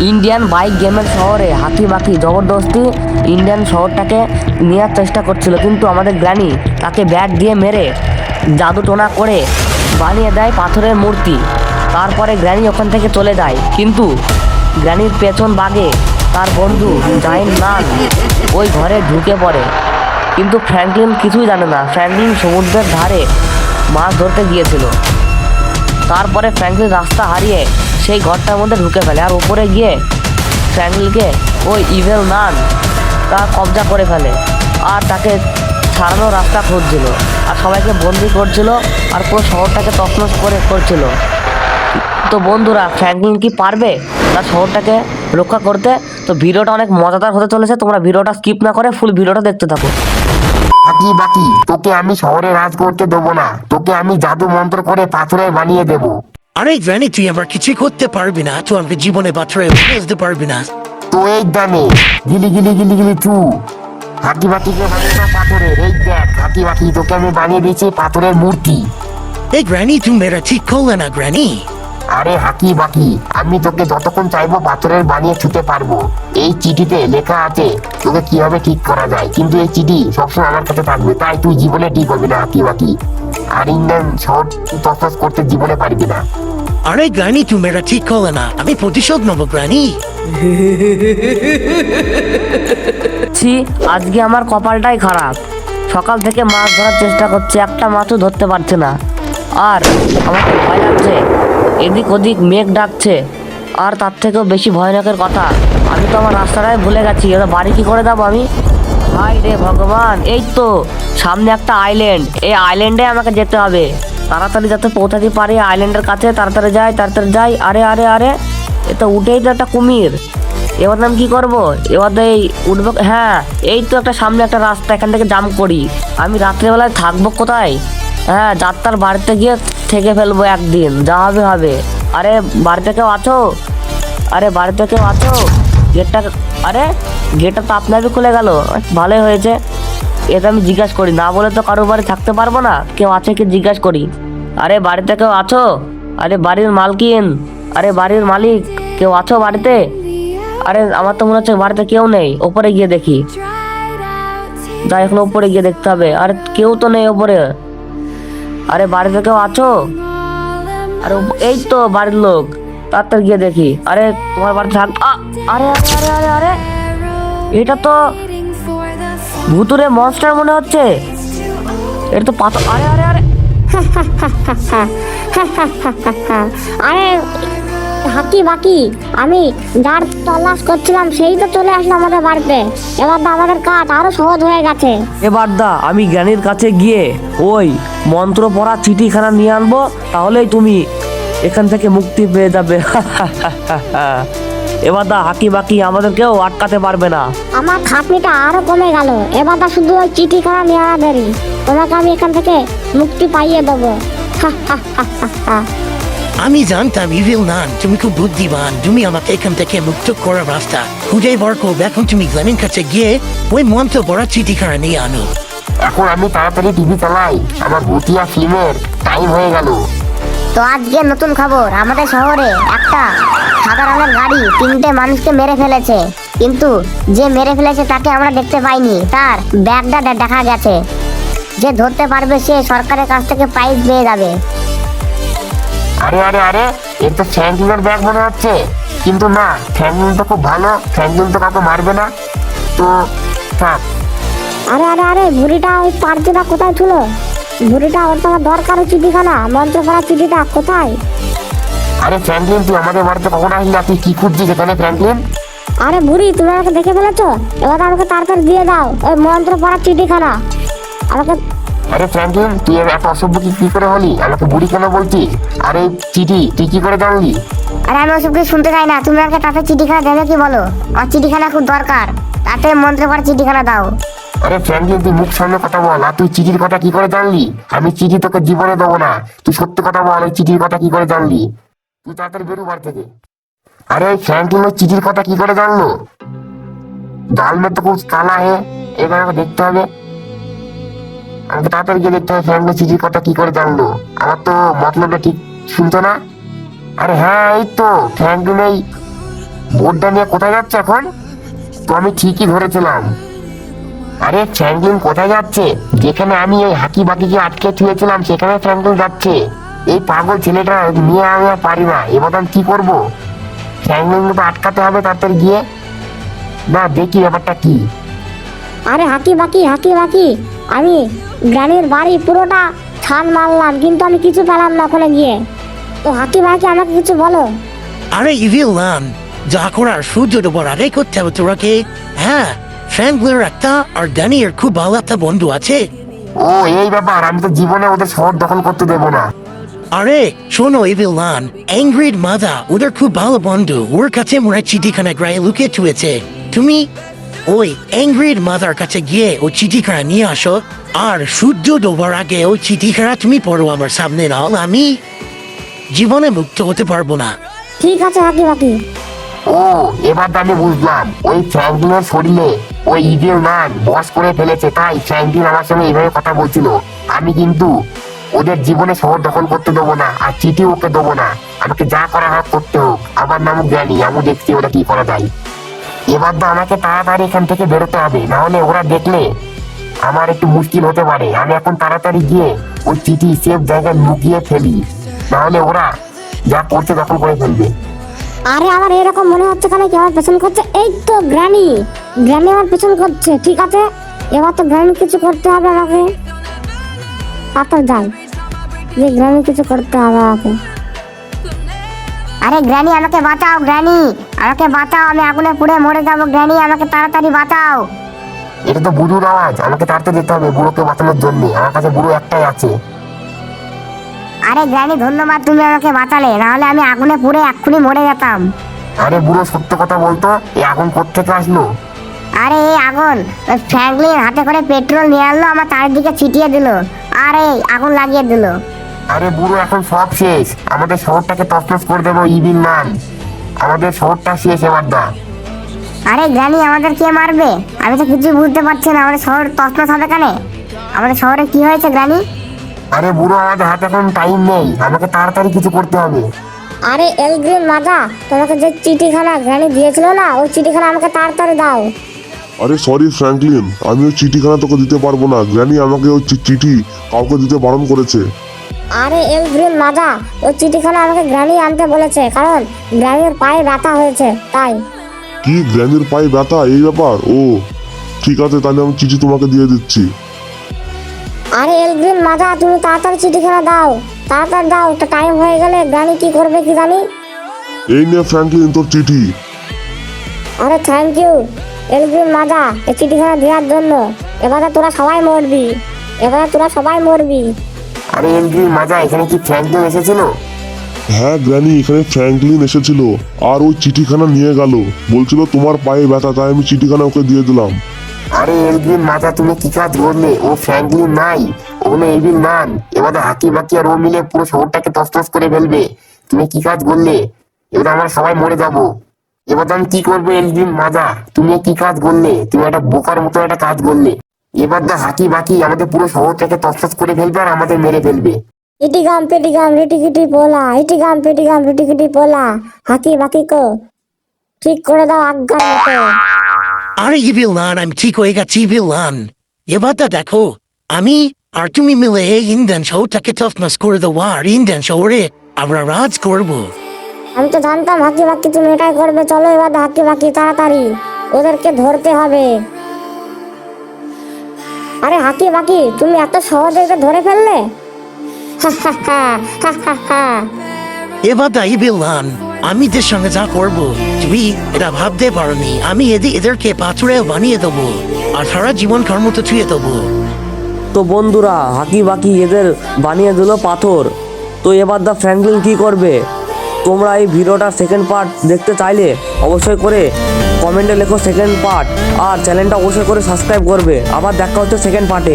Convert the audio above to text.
Indian bike গেমের শহরে হাতি বাকি জবরদস্তি ইন্ডিয়ান শহরটাকে নেওয়ার চেষ্টা করছিল। কিন্তু আমাদের গ্রানি তাকে ব্যাট দিয়ে মেরে জাদু টোনা করে বানিয়ে দেয় পাথরের মূর্তি। তারপরে গ্র্যানি ওখান থেকে চলে যায়। কিন্তু গ্র্যানির পেছন বাগে তার বন্ধু জাইন নান ওই ঘরে ঢুকে পড়ে। কিন্তু ফ্র্যাঙ্কলিন কিছুই জানে না। ফ্র্যাঙ্কলিন সমুদ্রের ধারে মাছ ধরতে গিয়েছিল। তারপরে ফ্র্যাঙ্কলিন রাস্তা হারিয়ে সেই ঘরটার মধ্যে ঢুকে ফেলে। আর উপরে গিয়ে ফ্র্যাঙ্কলিনকে ওই ইভেল নান তা কবজা করে ফেলে আর তাকে ছাড়ানোর রাস্তা খুঁজছিল। আর সবাইকে বন্দি করছিল আর পুরো শহরটাকে তছনছ করে করছিল। তো বন্ধুরা, ফ্র্যাঙ্কলিন কি পারবে তার শহরটাকে রক্ষা করতে? তো ভিডিওটা অনেক মজাদার হতে চলেছে। তোমরা ভিডিওটা স্কিপ না করে ফুল ভিডিওটা দেখতে থাকো। বাকি বাকি, তোকে আমি শহরে রাজ করতে দেবো না। তোকে আমি জাদু মন্ত্র করে পাথরে বানিয়ে দেবো। আরে গ্রানি তুই আবার কিছু করতে পারবি না। তুই আমাকে জীবনে পাথরে বুঝতে পারবি না। তো এই দামে গিলি গিলি গিলি গিলি চু হাতি বানিয়ে পাথরের এই দেখ হাতি বাকি তোকে আমি বানিয়ে দিয়েছি পাথরের মূর্তি। এই তুমি ঠিক করলে না আরে হাকি বাকি আমি তোকে যতক্ষণ চাইব পাথরের বানিয়ে ছুতে পারব। এই চিঠিতে লেখা আছে তোকে কীভাবে ঠিক করা যায়। কিন্তু এই চিঠি সবসময় আমার কাছে থাকবে তাই তুই জীবনে ঠিক হবে না হাকি বাকি তসতস করতে জীবনে পারবি না। আরে গ্রানি তুমি মেরা ঠিক করলে না। আমি প্রতিশোধ নেব গ্রানি। ছি আজকে আমার কপালটাই খারাপ। সকাল থেকে মাছ ধরার চেষ্টা করছে একটা মাছও ধরতে পারছে না। আর আমার তো ভয় লাগছে এদিক ওদিক মেঘ ডাকছে। আর তার থেকেও বেশি ভয়ানকের কথা। আমি তো আমার রাস্তাটাই ভুলে গেছি এবার বাড়ি কি করে যাব আমি? হাই রে ভগবান, এই তো সামনে একটা আইল্যান্ড এই আইল্যান্ডে আমাকে যেতে হবে। তাড়াতাড়ি যাতে পৌঁছাতে পারি আইল্যান্ডের কাছে তাড়াতাড়ি যাই তাড়াতাড়ি যাই। আরে আরে আরে, এ তো উঠেই তো একটা কুমির। এবার আমি কি করব? এবার তো এই উঠবো হ্যাঁ এই তো একটা সামনে একটা রাস্তা, এখান থেকে জাম করি। আমি রাত্রেবেলায় থাকব কোথায়? হ্যাঁ যাত্রার বাড়িতে গিয়ে থেকে ফেলব একদিন, যা হবে হবে। আরে, বাড়িতে কেউ আছো? আরে, বাড়িতে কেউ আছো? গেটটা, আরে গেটটা তো আপনারই খুলে গেল। ভালোই হয়েছে। এটা আমি জিজ্ঞাসা করি, না বলে তো কারও বাড়ি থাকতে পারব না? কেউ আছে কি জিজ্ঞাসা করি? আরে, বাড়িতে কেউ আছো? আরে, বাড়ির মালকিন। আরে, বাড়ির মালিক, কেউ আছো বাড়িতে? আরে, আমার তো মনে হচ্ছে বাড়িতে কেউ নেই। ওপরে গিয়ে দেখি। যাই এখন ওপরে গিয়ে দেখতে হবে। আরে কেউ তো নেই ওপরে। আরে, বাড়িতে কেউ আছো? আরে, এই তো বাড়ির লোক। তাড়াতাড়ি গিয়ে দেখি। আরে, তোমার বাড়িতে থাক আরে আরে আরে আরে। এটা তো ভুতুরে মনস্টার মনে হচ্ছে। এটা তো পাথর আরে আরে আরে। আরে হাকি বাকি। আমি যার তল্লাশ করছিলাম সেই তো চলে আসলো আমাদের বাড়িতে। এবার তো আমাদের কাজ আরও সহজ হয়ে গেছে। এবার দা আমি জ্ঞানীর কাছে গিয়ে ওই মন্ত্র পড়া চিঠিখানা নিয়ে আনব তাহলেই তুমি এখান থেকে মুক্তি পেয়ে যাবে। এবার দা হাকি বাকি আমাদেরকেও আটকাতে পারবে না। আমার খাটনিটা আরও কমে গেল। এবার তো শুধু ওই চিঠি করা নেওয়া দেরি। তোমাকে আমি এখান থেকে মুক্তি পাইয়ে দেবো। আমি জানতাম ইভিল নান তুমি খুব বুদ্ধিমান। তুমি আমাকে এখান থেকে মুক্ত করার রাস্তা খুঁজে বার করবে। এখন তুমি গ্রামের কাছে গিয়ে ওই মন্ত্র পড়া চিঠিখানা নিয়ে আনো। এখন আমি তাড়াতাড়ি টিভি চালাই। আমার ভুতিয়া ফিল্মের টাইম হয়ে গেল। তো আজকে নতুন খবর। আমাদের শহরে একটা সাদা রঙের গাড়ি তিনটে মানুষকে মেরে ফেলেছে। কিন্তু যে মেরে ফেলেছে তাকে আমরা দেখতে পাইনি। তার ব্যাগটা দেখা গেছে। যে ধরতে পারবে সে সরকারের কাছ থেকে প্রাইজ পেয়ে যাবে। আরে আরে আরে এর তো ফ্র্যাঙ্কলিনের ব্যাগ মনে হচ্ছে। কিন্তু না ফ্র্যাঙ্কলিন তো খুব ভালো। ফ্র্যাঙ্কলিন তো কাউকে মারবে না। তো থাক। আরে আরে আরে বুড়িটা ওই পার্টিটা কোথায় ছিল? বুড়িটা ওর তোমার দরকার চিঠিখানা মন্ত্র করা চিঠিটা কোথায়? আরে ফ্র্যাঙ্কলিন তুই আমাদের বাড়িতে কখন আসলি? না? তুই কি খুঁজছিস এখানে ফ্র্যাঙ্কলিন? আরে বুড়ি তুমি আমাকে দেখে ফেলেছো? এবার আমাকে তাড়াতাড়ি দিয়ে দাও ওই মন্ত্র পড়া চিঠিখানা। আমাকে আরে ফ্র্যাঙ্কলিন তুই এত অসভ্য কি কি করে হলি? আমাকে বুড়ি কেন বলছিস আরে চিঠি তুই কি করে জানলি? আরে আমি ওসব কিছু শুনতে চাই না তুমি আমাকে তাতে চিঠিখানা দেবে কি বলো? আমার চিঠিখানা খুব দরকার তাতে মন্ত্র পড়া চিঠিখানা দাও। আরে ফ্র্যাঙ্কলিন তুই মুখ সামনে কথা বল, আর তুই চিঠির কথা কি করে জানলি? আমি চিঠি তোকে জীবনে দেবো না। তুই সত্যি কথা বল, এই চিঠির কথা কি করে জানলি? তুই তাড়াতাড়ি বেরো বাড়ি থেকে। আরে ফ্র্যাঙ্কলিন ওই চিঠির কথা কি করে জানলো? ডাল মে তো খুব কালা হে, এবার আমাকে দেখতে হবে। আমাকে তাড়াতাড়ি গিয়ে দেখতে হবে ফ্র্যাঙ্কলিন চিঠির কথা কি করে জানলো। আমার তো মতলবটা ঠিক শুনতো না। আরে হ্যাঁ এই তো ফ্র্যাঙ্কলিন এই বোর্ডটা নিয়ে কোথায় যাচ্ছে এখন? তো আমি ঠিকই ধরেছিলাম। আরে ফ্র্যাঙ্কলিন কোথায় যাচ্ছে? যেখানে আমি এই হাকি বাকিকে আটকে থুয়েছিলাম সেখানে ফ্র্যাঙ্কলিন যাচ্ছে। এই পাগল ছেলেটা নিয়ে আমি আর পারি না এবার আমি কি করব? ফ্র্যাঙ্কলিনকে তো আটকাতে হবে তাড়াতাড়ি গিয়ে। না দেখি ব্যাপারটা কি। আরে হাকি বাকি হাকি বাকি আমি গ্রামের বাড়ি পুরোটা ছান মারলাম কিন্তু আমি কিছু পেলাম না ওখানে গিয়ে। তো হাকি বাকি আমাকে কিছু বলো। আরে ইভিল যা করার সূর্য উপর আরে করতে হবে তোরাকে হ্যাঁ? ফ্র্যাঙ্কলের একটা আর ড্যানির খুব ভালো একটা বন্ধু আছে। ও এই ব্যাপার আমি তো জীবনে ওদের শহর দখল করতে দেবো না। আরে শোনো ইভিল নান অ্যাংগ্রিড মাদা ওদের খুব ভালো বন্ধু। ওর কাছে মনে হয় চিঠিখানা গ্রায়ে লুকিয়ে ছুঁয়েছে তুমি ওই অ্যাংগ্রিড মাদার কাছে গিয়ে ওই চিঠিখানা নিয়ে আসো আর সূর্য ডোবার আগে ওই চিঠিখানা তুমি পড়ো আমার সামনে নাও আমি জীবনে মুক্ত হতে পারব না। ঠিক আছে হাকি বাকি ও এবার তো আমি বুঝলাম ওই ফ্র্যাঙ্কলিনের শরীরে ওই ইভিল ম্যান বস করে ফেলেছে, তাই ফ্র্যাঙ্কলিন আমার সঙ্গে এইভাবে কথা বলছিল। আমি কিন্তু ওদের জীবনে শহর দখল করতে দেবো না, আর চিঠি ওকে দেবো না। আমাকে যা করা হোক করতে হোক, আমার নাম জ্ঞানী আমি দেখছি ওরা কি করা যায়। এবার তো আমাকে তাড়াতাড়ি এখান থেকে বেরোতে হবে না হলে ওরা দেখলে আমার একটু মুশকিল হতে পারে। আমি এখন তাড়াতাড়ি গিয়ে ওই চিঠি সেফ জায়গায় লুকিয়ে ফেলি, নাহলে ওরা যা করছে দখল করে ফেলবে। আরে আমার এরকম মনে হচ্ছে কেন কি? আমার পেছন করছে এই তো গ্রানি গ্রানি আমার পেছন করছে ঠিক আছে? এবার তো গ্রানি কিছু করতে হবে আমাকে। তারপর যাই। যে গ্রানি কিছু করতে হবে আমাকে। আরে গ্রানি আমাকে বাঁচাও গ্রানি আমাকে বাঁচাও, আমি আগুনে পুড়ে মরে যাব গ্রানি আমাকে তাড়াতাড়ি বাঁচাও। এটা তো বুড়োর আওয়াজ। আমাকে তাড়াতাড়ি যেতে হবে বুড়োকে বাঁচানোর জন্য। আমার কাছে বুড়ো একটাই আছে। আরে গ্রানি ধন্যবাদ তুমি আমাকে বাঁচালে। নাহলে আমি আগুনে পুড়ে এক্ষুনি মরে যেতাম। আরে বুড়ো সত্য কথা বলতো এই আগুন কোথেকে আসলো? আরে এই আগুন ওই ফ্র্যাঙ্কলিন হাতে করে পেট্রোল নিয়ে আনলো আমার চারিদিকে ছিটিয়ে দিল। আর এই আগুন লাগিয়ে দিল। আরে বুড়ো এখন সব শেষ। আমাদের শহরটাকে তসতস করে দেবো ইভিল ম্যান। আমাদের শহরটা শেষ এবার দা। আরে গ্রানি আমাদের কে মারবে? আমি তো কিছু বুঝতে পারছি না আমাদের শহর তছনছ হবে কেন? আমাদের শহরে কি হয়েছে গ্রানি আরে বুড়ো আমাদের হাতে এখন টাইম নেই। আমাকে তাড়াতাড়ি কিছু করতে হবে। আরে এলগ্রিন মাজা তোমাকে যে চিঠিখানা গ্রানি দিয়েছিল না ওই চিঠিখানা আমাকে তাড়াতাড়ি দাও। আরে সরি ফ্র্যাঙ্কলিন আমি ওই চিঠিখানা তোকে দিতে পারব না। গ্র্যানি আমাকে ওই চি- চিঠি কাউকে দিতে বারণ করেছে। আরে এলগ্রিন মাজা ওই চিঠিখানা আমাকে গ্রানি আনতে বলেছে কারণ গ্রানির পায়ে ব্যথা হয়েছে তাই। কি গ্র্যানির পায়ে ব্যথা? এই ব্যাপার? ও ঠিক আছে তাহলে আমি চিঠি তোমাকে দিয়ে দিচ্ছি। আরে এলগ্রিন মাজা তুমি তাড়াতাড়ি চিঠিখানা দাও। তাড়াতাড়ি দাও তো টাইম হয়ে গেলে গ্রানি কি করবে কি জানি। এই নে ফ্র্যাঙ্কলিন তোর চিঠি। আরে থ্যাংক ইউ এলগ্রিন মাজা এই চিঠিখানা দেওয়ার জন্য। এবারে তোরা সবাই মরবি। এবারে তোরা সবাই মরবি। আরে এলগ্রিন মাজা এখানে কি ফ্র্যাঙ্কলিন এসেছিল? হ্যাঁ গ্র্যানি এখানে ফ্র্যাঙ্কলিন এসেছিল। আর ওই চিঠিখানা নিয়ে গেল। বলছিল তোমার পায়ে ব্যথা তাই আমি চিঠিখানা ওকে দিয়ে দিলাম। আরে এলগ্রিন মাজা তুমি কি কাজ করলে? ও ফ্র্যাঙ্কলিন নাই ওগুলো এভিল ম্যান এবারে হাকি বাকি আর ও মিলে পুরো শহরটাকে তসতস করে ফেলবে। তুমি কি কাজ করলে? এবার আমরা সবাই মরে যাব। এবার আমি কি করব এলগ্রিন মাজা তুমি কি কাজ করলে? তুমি একটা বোকার মতো একটা কাজ করলে। এবার তো হাকি বাকি আমাদের পুরো শহরটাকে তসতস করে ফেলবে আর আমাদের মেরে ফেলবে। ইটিগাম পেটিগাম রিটিকিটি পোলা। ইটিগাম পেটিগাম রিটিকিটি পোলা। হাকি বাকি কো। ঠিক করে দাও আজ্ঞার মতো। আরে ইভিল নান আমি ঠিক হয়ে গেছি ইভিল নান। এবারটা দেখো আমি আর তুমি মিলে এই ইন্ডিয়ান শহরটাকে তফনস করে দেবো আর ইন্ডিয়ান শহরে আমরা রাজ করব। আমি তো জানতাম হাকি বাকি তুমি এটাই করবে চলো এবার হাকি বাকি তাড়াতাড়ি। ওদেরকে ধরতে হবে। আরে হাকি বাকি তুমি এত সহজে ওকে ধরে ফেললে? এবার দায়ী বিললাম আমি এদের সঙ্গে যা করব, তুমি এটা ভাবতে পারোনি। আমি এদের এদেরকে পাথরে বানিয়ে দেবো আর সারা জীবন কর্ম তো ছুঁয়ে দেবো। তো বন্ধুরা, হাকি বাকি এদের বানিয়ে দিল পাথর। তো এবার দা ফ্র্যাঙ্কলিন কি করবে? তোমরা এই ভিডিওটার সেকেন্ড পার্ট দেখতে চাইলে অবশ্যই করে কমেন্টে লেখো সেকেন্ড পার্ট আর চ্যানেলটা অবশ্যই করে সাবস্ক্রাইব করবে। আবার দেখা হচ্ছে সেকেন্ড পার্টে